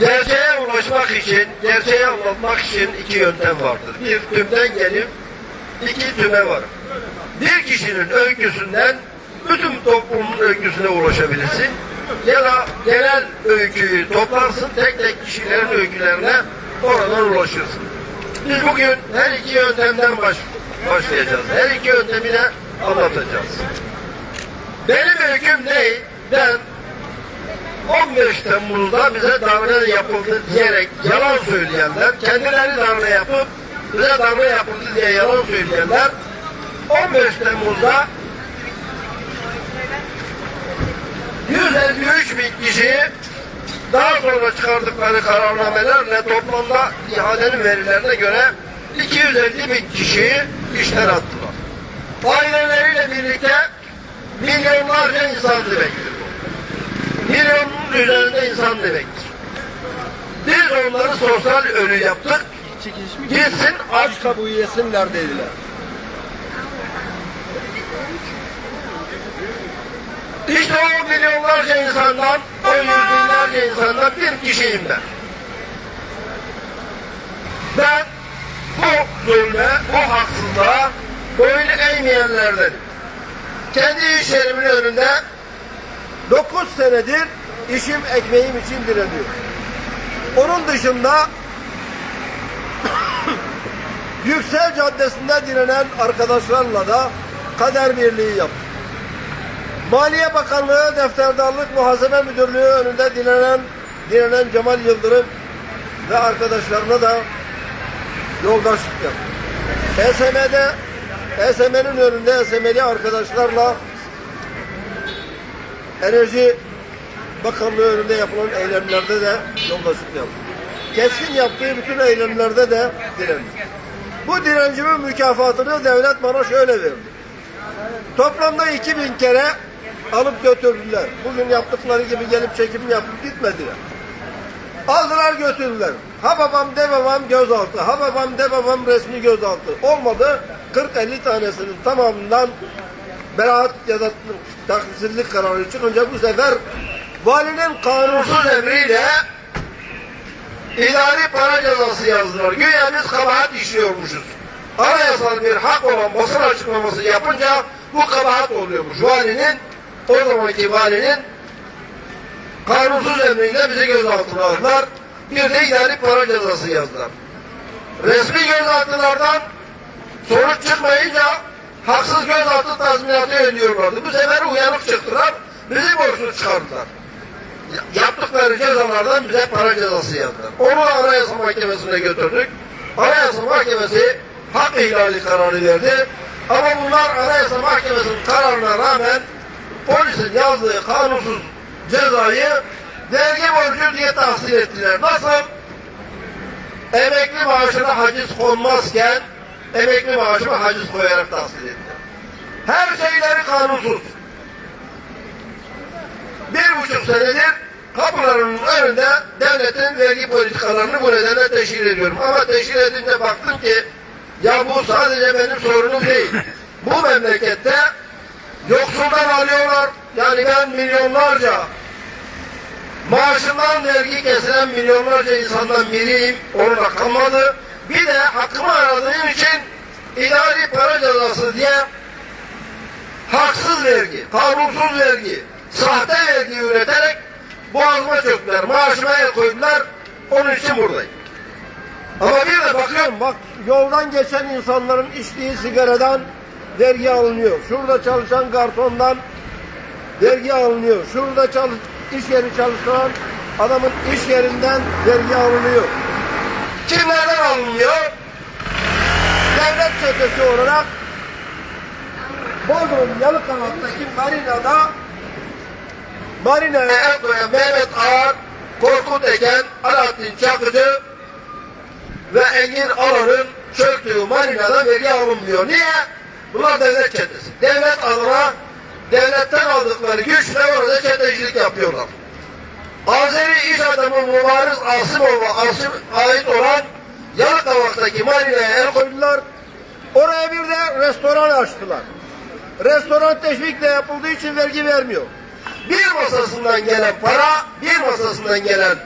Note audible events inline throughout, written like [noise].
Gerçeğe ulaşmak için, gerçeği anlatmak için iki yöntem vardır. Bir tümden gelip, iki tüme var. Bir kişinin öyküsünden bütün toplumun öyküsüne ulaşabilirsin. Ya da genel öyküyü toplarsın, tek tek kişilerin öykülerine oradan ulaşırsın. Biz bugün her iki yöntemden baş, başlayacağız. Her iki yöntemi de anlatacağız. Benim öyküm ne? Ben 15 Temmuz'da bize darbe yapıldı diyerek yalan söyleyenler, kendileri darbe yapıp bize darbe yapıldı diye yalan söyleyenler 15 Temmuz'da 153 bin kişiyi daha sonra çıkardıkları kararnamelerle toplamda ihadenin verilerine göre 250 bin kişiyi işten attılar. Aileleriyle birlikte milyonlarca insan demektir bu. Milyonun üzerinde insan demektir. Biz onları sosyal ölü yaptık. Gitsin aç kabuğu yesinler dediler. İşte o milyonlarca insandan, o yüz binlerce insandan bir kişiyim ben. Ben bu zulme, bu haksızlığa boyun eğmeyenlerdenim. Kendi iş yerimin önünde 9 senedir işim ekmeğim için direniyor. Onun dışında [coughs] Yüksel Caddesi'nde direnen arkadaşlarla da kader birliği yaptık. Maliye Bakanlığı Defterdarlık Muhasebe Müdürlüğü önünde direnen, direnen Cemal Yıldırım ve arkadaşlarına da yoldaşlık yaptık. ESM'de ESM'nin önünde ESM'li arkadaşlarla Enerji Bakanlığı önünde yapılan eylemlerde de yoldaşlık yaptık. Keskin yaptığı bütün eylemlerde de direndik. Bu direncimin mükafatını devlet bana şöyle verdi. Toplamda 2000 kere alıp götürdüler. Bugün yaptıkları gibi gelip çekim yapıp gitmediler. Aldılar götürdüler. Ha babam de babam gözaltı. Ha babam de babam resmi gözaltı. Olmadı 40-50 tanesinin tamamından beraat ya da taksirlik kararı çıkınca bu sefer valinin kanunsuz emriyle idari para cezası yazdılar. Güya biz kabahat işliyormuşuz. Anayasal bir hak olan basın açıklaması yapınca bu kabahat oluyormuş. Valinin, o zamanki valinin kanunsuz emriyle bizi gözaltına aldılar. Bir de idari para cezası yazdılar. Resmi gözaltılardan sonuç çıkmayınca haksız gözaltı tazminatı ödüyorlardı. Bu sefer uyanık çıktılar, bizi borçlu çıkardılar. Yaptıkları cezalardan bize para cezası yazdılar. Onu Anayasa Mahkemesi'ne götürdük. Anayasa Mahkemesi hak ihlali kararı verdi. Ama bunlar Anayasa Mahkemesi'nin kararına rağmen polisin yazdığı kanunsuz cezayı vergi borcu diye tahsil ettiler. Nasıl? Emekli maaşına haciz konmazken emekli maaşıma haciz koyarak tahsil ettiler. Her şeyleri kanunsuz. Bir buçuk senedir kapılarının önünde devletin vergi politikalarını bu nedenle teşhir ediyorum. Ama teşhir edince baktım ki ya bu sadece benim sorunum değil. Bu memlekette yoksuldan alıyorlar. Yani ben milyonlarca maaşından vergi kesilen milyonlarca insandan biriyim. Onu da kalmadı. Bir de hakkımı aradığım için idari para cezası diye haksız vergi, kanunsuz vergi, sahte vergi üreterek boğazıma çöktüler, maaşıma el koydular, onun için buradayım. Ama bir de bakıyorum, Bak yoldan geçen insanların içtiği sigaradan vergi alınıyor. Şurada çalışan garsondan vergi alınıyor. Şurada çalış, iş yeri çalışan adamın iş yerinden vergi alınıyor. Kimlerden alınmıyor? Devlet çetesi olarak Bodrum Yalıkavak'taki marinada marinaya El koyan Mehmet Ağar, Korkut Eken, Alaaddin Çakıcı ve Engin Alan'ın çöktüğü marinada vergi alınmıyor. Niye? Bunlar devlet çetesi. Devlet adına devletten aldıkları güçle orada çetecilik yapıyorlar. Azeri iş adamı Mübariz Asimov'a Asim ait olan Yalıkavak'taki marinaya el koydular. Oraya bir de restoran açtılar. Restoran teşvikle yapıldığı için vergi vermiyor. Bir masasından gelen para, bir masasından gelen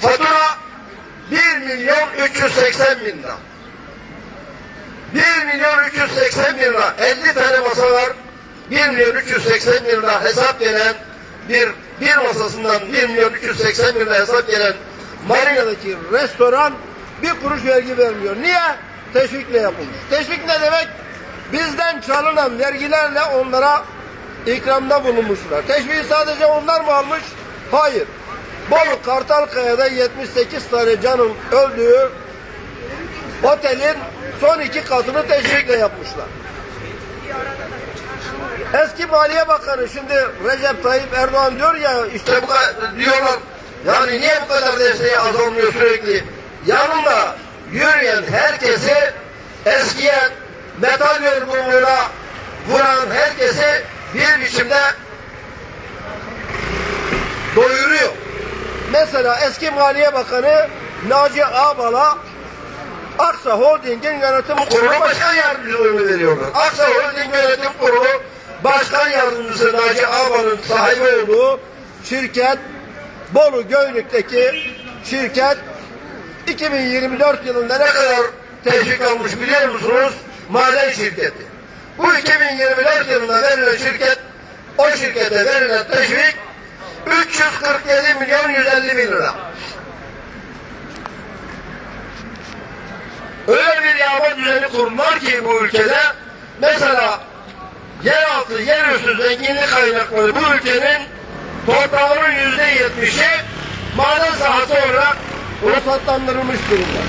Fatura 1 milyon 380 bin lira. 1 milyon 380 bin lira. 50 tane masa var. 1 milyon 380 bin lira hesap gelen bir bir masasından 1 milyon 380 bin hesap gelen marina Marina'daki restoran bir kuruş vergi vermiyor. Niye? Teşvikle yapılmış. Teşvik ne demek? Bizden çalınan vergilerle onlara ikramda bulunmuşlar. Teşviği sadece onlar mı almış? Hayır. Bolu Kartalkaya'da 78 tane canın öldüğü otelin son iki katını teşvikle yapmışlar. Eski Maliye Bakanı şimdi Recep Tayyip Erdoğan diyor ya işte bu kadar diyorlar. Yani niye bu kadar desteği az olmuyor sürekli? Yanında yürüyen herkesi eskiyen metal yorgunluğuna vuran herkesi bir biçimde doyuruyor. Mesela eski Maliye Bakanı Naci Ağbal'a Aksa Holding'in yönetim kurulu başkan yardımcılığını veriyorlar. Aksa Holding Yönetim Kurulu Başkan Yardımcısı Naci Ağbal'ın sahibi olduğu şirket Bolu Göynük'teki şirket 2024 yılında ne kadar teşvik almış biliyor musunuz? Maden şirketi. Bu 2024 yılında verilen şirket, o şirkete verilen teşvik 347 milyon 150 bin lira. Öyle bir yağma düzeni kurdular ki bu ülkede mesela yeraltı, yerüstü zenginlik kaynakları bu ülkenin toprağının yüzde yetmişi maden sahası olarak ruhsatlandırılmış durumda.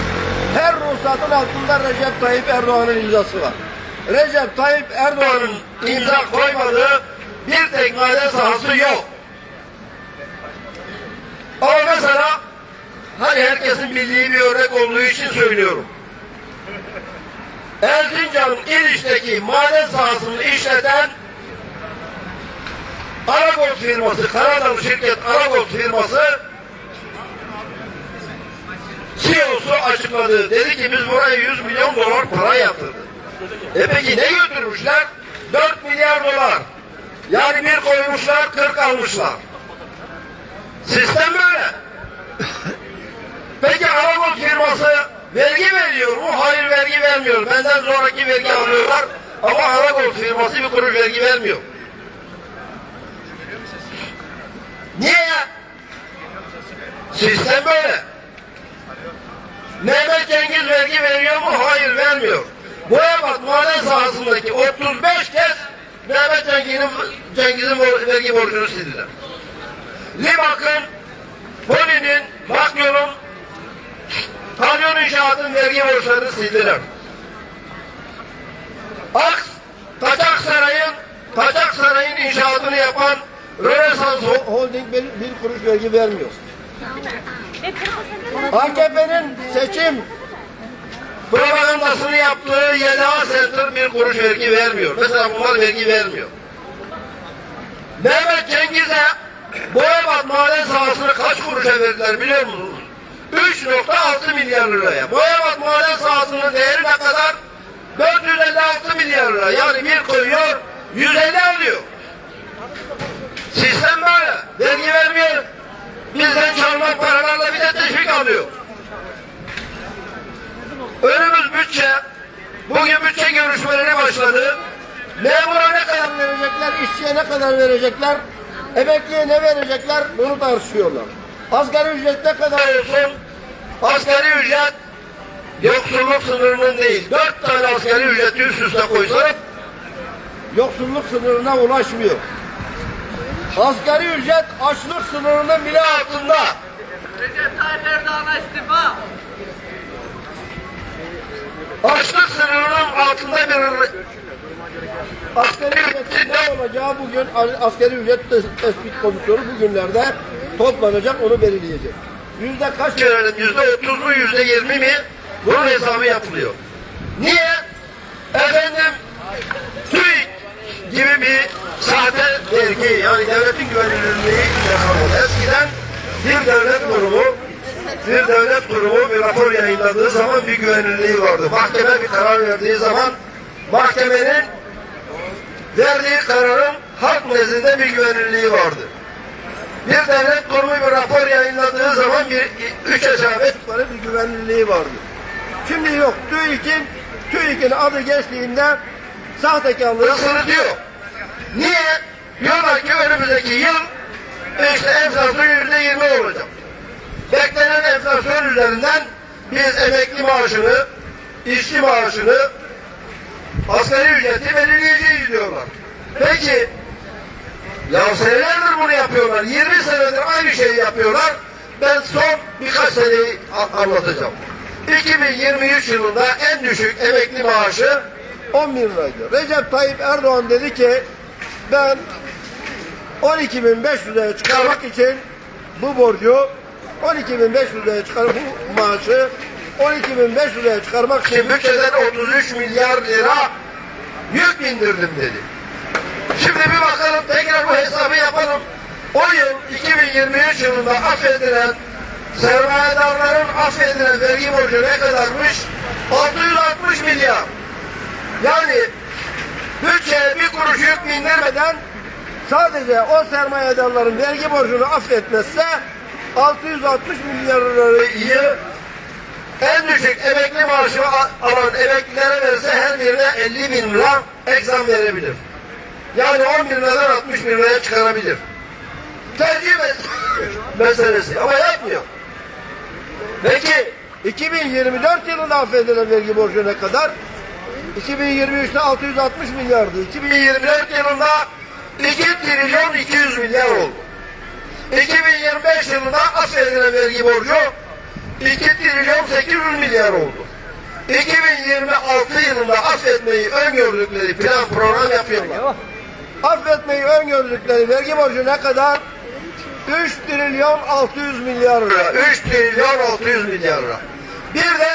Her ruhsatın altında Recep Tayyip Erdoğan'ın imzası var. Recep Tayyip Erdoğan'ın imza koymadığı bir tek maden sahası yok. Ama mesela hani herkesin bildiği bir örnek olduğu için söylüyorum. Erzincan İliç'teki maden sahasını işleten Aragos firması, Kanadalı şirket Aragos firması CEO'su açıkladı. Dedi ki biz buraya 100 milyon dolar para yatırdık. E peki ne götürmüşler? 4 milyar dolar. Yani bir koymuşlar 40 almışlar. Sistem böyle. Peki Aragos firması vergi veriyor mu? Hayır vergi vermiyor. Benden sonraki vergi alıyorlar. Ama Aragos firması bir kuruş vergi vermiyor. Niye ya? Sistem böyle. Mehmet Cengiz vergi veriyor mu? Hayır vermiyor. Boyabat maden sahasındaki 35 kez Mehmet Cengiz'in Cengiz'in vergi borcunu sildiler. Limak'ın, Poli'nin, Bakyol'un, Kanyon İnşaat'ın vergi borçlarını sildiler. Aks, Kaçak Saray'ın, Kaçak Saray'ın inşaatını yapan Rönesans Holding bir, bir kuruş vergi vermiyor. AKP'nin seçim propagandasını yaptığı YDA Center bir kuruş vergi vermiyor. Mesela bunlar vergi vermiyor. Mehmet Cengiz'e Boyabat maden sahasını kaç kuruşa verdiler biliyor musunuz? 3.6 milyar liraya. Boyabat maden sahasının değeri ne kadar? 456 milyar lira. Yani bir koyuyor 150 alıyor. Sistem böyle. Vergi vermiyor. Bizden çalınan paralarla bir de teşvik alıyor. Önümüz bütçe. Bugün bütçe görüşmeleri başladı. Memura ne kadar verecekler, işçiye ne kadar verecekler, emekliye ne verecekler bunu tartışıyorlar. Asgari ücret ne kadar olsun asgari ücret yoksulluk sınırının değil. Dört tane asgari ücreti üst üste koysanız yoksulluk sınırına ulaşmıyor. Asgari ücret açlık sınırının bile altında. Recep Tayyip Erdoğan'a istifa. açlık sınırının altında bir Asgari ücretin ne olacağı bugün asgari ücret tes- tespit komisyonu bugünlerde toplanacak onu belirleyecek. Yüzde kaç ülkelerin yüzde otuz mu yüzde yirmi mi bunun hesabı yapılıyor. Niye? Efendim TÜİK gibi bir sahte vergi yani devletin güvenilirliği rakamı. Eskiden bir devlet kurumu bir devlet kurumu bir rapor yayınladığı zaman bir güvenilirliği vardı. Mahkeme bir karar verdiği zaman mahkemenin verdiği kararın halk nezdinde bir güvenilirliği vardı. Bir devlet kurumu bir rapor yayınladığı zaman bir üç Çocukların bir güvenliliği vardı. Şimdi yok. TÜİK'in TÜİK'in adı geçtiğinde sahtekarlığı ısınıtıyor. Niye? Diyorlar ki önümüzdeki yıl işte enflasyon yüzde yirmi olacak. Beklenen enflasyon üzerinden biz emekli maaşını, işçi maaşını, asgari ücreti belirleyeceğiz diyorlar. Peki, ya senelerdir bunu yapıyorlar. 20 senedir aynı şeyi yapıyorlar. Ben son birkaç seneyi anlatacağım. 2023 yılında en düşük emekli maaşı 10 bin liraydı. Recep Tayyip Erdoğan dedi ki ben 12.500 liraya çıkarmak için bu borcu 12.500 liraya çıkarmak bu maaşı 12.500 liraya çıkarmak için bütçeden 33 milyar lira yük bindirdim dedi. Şimdi bir bakalım tekrar bu hesabı yapalım. O yıl 2023 yılında affedilen sermayedarların affedilen vergi borcu ne kadarmış? 660 milyar. Yani bütçeye bir kuruş yük bindirmeden sadece o sermayedarların vergi borcunu affetmezse 660 milyar lirayı en düşük emekli maaşı alan emeklilere verse her birine 50 bin lira ekzam verebilir. Yani 10 bin liradan 60 bin liraya çıkarabilir. Tercih mes- meselesi ama yapmıyor. Peki 2024 yılında affedilen vergi borcu ne kadar? 2023'te 660 milyardı. 2024 yılında 2 trilyon 200 milyar oldu. 2025 yılında affedilen vergi borcu 2 trilyon 800 milyar oldu. 2026 yılında affetmeyi öngördükleri plan program yapıyorlar. Affetmeyi öngördükleri vergi borcu ne kadar? 3 trilyon 600 milyar lira. 3 trilyon 600 milyar lira. Bir de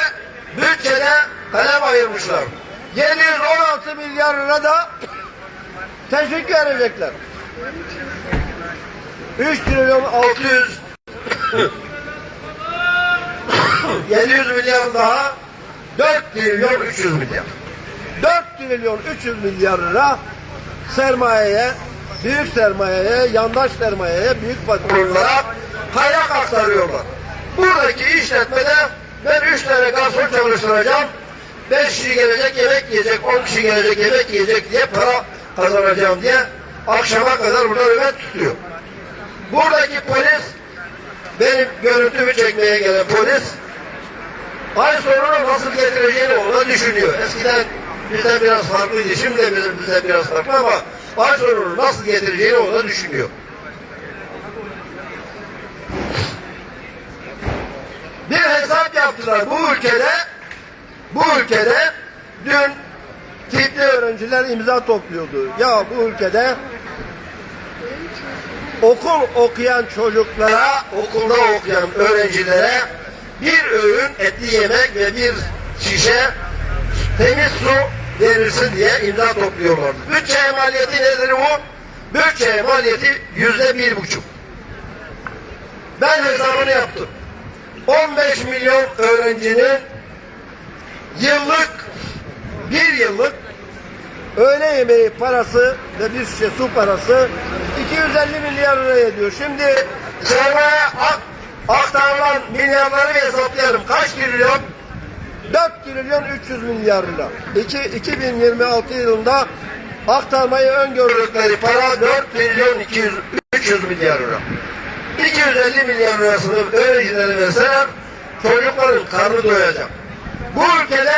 bütçede kalem ayırmışlar. 716 milyar lira da teşvik verecekler. 3 trilyon 600 600 700 milyar daha 4 trilyon 300 milyar. 4 trilyon 300 milyar lira sermayeye, büyük sermayeye, yandaş sermayeye, büyük patronlara kaynak aktarıyorlar. Buradaki işletmede ben 3 tane garson çalıştıracağım. 5 kişi gelecek yemek yiyecek, 10 kişi gelecek yemek yiyecek diye para kazanacağım diye akşama kadar burada nöbet tutuyor. Buradaki polis benim görüntümü çekmeye gelen polis ay sonunu nasıl getireceğini ona düşünüyor. Eskiden bizden biraz farklıydı. Şimdi de bizim biraz farklı ama sonunu nasıl getireceğini ona düşünüyor. bir hesap yaptılar bu ülkede bu ülkede dün tipli öğrenciler imza topluyordu. Ya bu ülkede okul okuyan çocuklara okulda okuyan öğrencilere bir öğün etli yemek ve bir şişe temiz su verilsin diye imza topluyorlardı. Bütçe maliyeti nedir bu? Bütçe maliyeti yüzde bir buçuk. Ben hesabını yaptım. 15 milyon öğrencinin yıllık bir yıllık öğle yemeği parası ve bir şişe su parası 250 milyar lira ediyor. Şimdi sermaye ak- aktarılan milyarları hesaplayalım. Kaç trilyon? 4 trilyon 300 milyar lira. İki, 2026 yılında aktarmayı öngörülür. Gördükleri para 4 trilyon 200 300 milyar lira. 250 milyar lirasını öğrencilere verseler çocukların karnı doyacak. Bu ülkede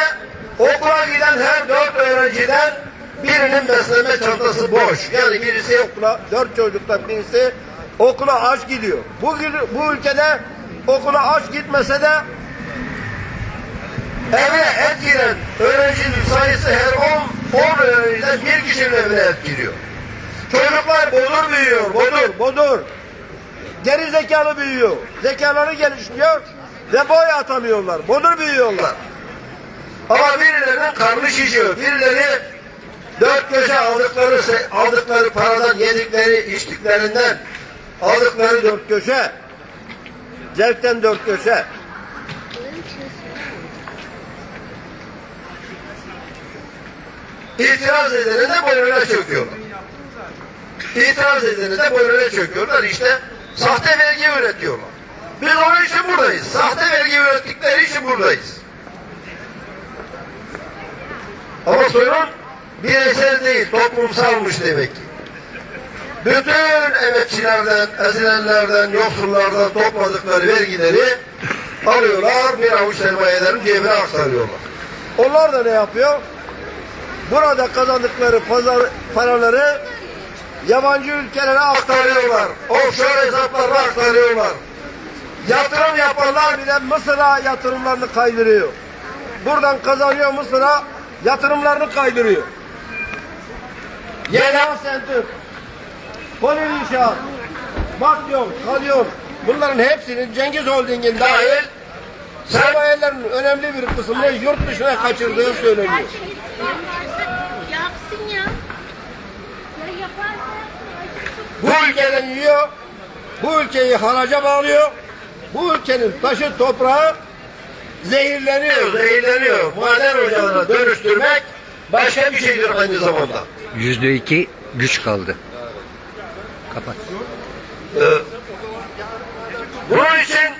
okula giden her 4 öğrenciden birinin beslenme çantası boş. Yani birisi okula dört çocuktan birisi okula aç gidiyor. Bu bu ülkede okula aç gitmese de eve et giren öğrencinin sayısı her 10 10 öğrenciden bir kişinin evine et giriyor. Çocuklar bodur büyüyor, bodur. bodur. Geri zekalı büyüyor. Zekaları gelişmiyor ve boy atamıyorlar. Bodur büyüyorlar. Ama birilerinin karnı şişiyor. Birileri dört köşe aldıkları aldıkları paradan yedikleri içtiklerinden aldıkları Dört köşe. Zevkten dört köşe. İtiraz edeni de boynuna çöküyorlar. İtiraz edeni de boynuna çöküyorlar. İşte Sahte vergi üretiyorlar. Biz onun için buradayız. Sahte vergi ürettikleri için buradayız. Ama sorun bireysel değil, toplumsalmış demek ki. Bütün emekçilerden, ezilenlerden, yoksullardan topladıkları vergileri alıyorlar, bir avuç sermayelerin cebine aktarıyorlar. Onlar da ne yapıyor? Burada kazandıkları pazar paraları yabancı ülkelere aktarıyorlar. Offshore hesaplarına aktarıyorlar. Yatırım yapanlar bile Mısır'a yatırımlarını kaydırıyor. Buradan kazanıyor Mısır'a yatırımlarını kaydırıyor. Yela Center, Poli İnşaat, Makyon, Kalyon bunların hepsinin Cengiz Holding'in dahil sermayelerin önemli bir kısmını yurt dışına kaçırdığı söyleniyor. Yapsın ya. Ya yaparsa Bu ülkeden yiyor, bu ülkeyi haraca bağlıyor, bu ülkenin taşı toprağı zehirleniyor. Zehirleniyor. Maden ocağına dönüştürmek başka bir şeydir aynı zamanda. Yüzde iki güç kaldı. Kapat. Ee, bunun için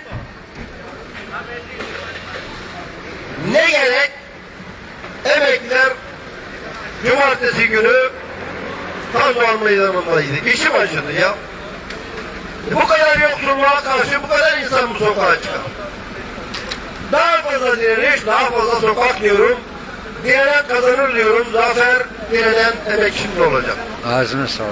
ne gerek emekliler cumartesi günü Tanrıvan Meydanı'ndaydı. İşim acıdı ya. E, Bu kadar yoksulluğa karşı bu kadar insan bu sokağa çıkar. Daha fazla direniş, daha fazla sokak diyorum. Direnen kazanır diyorum. Zafer direnen emekçinin olacak. Ağzına sağlık.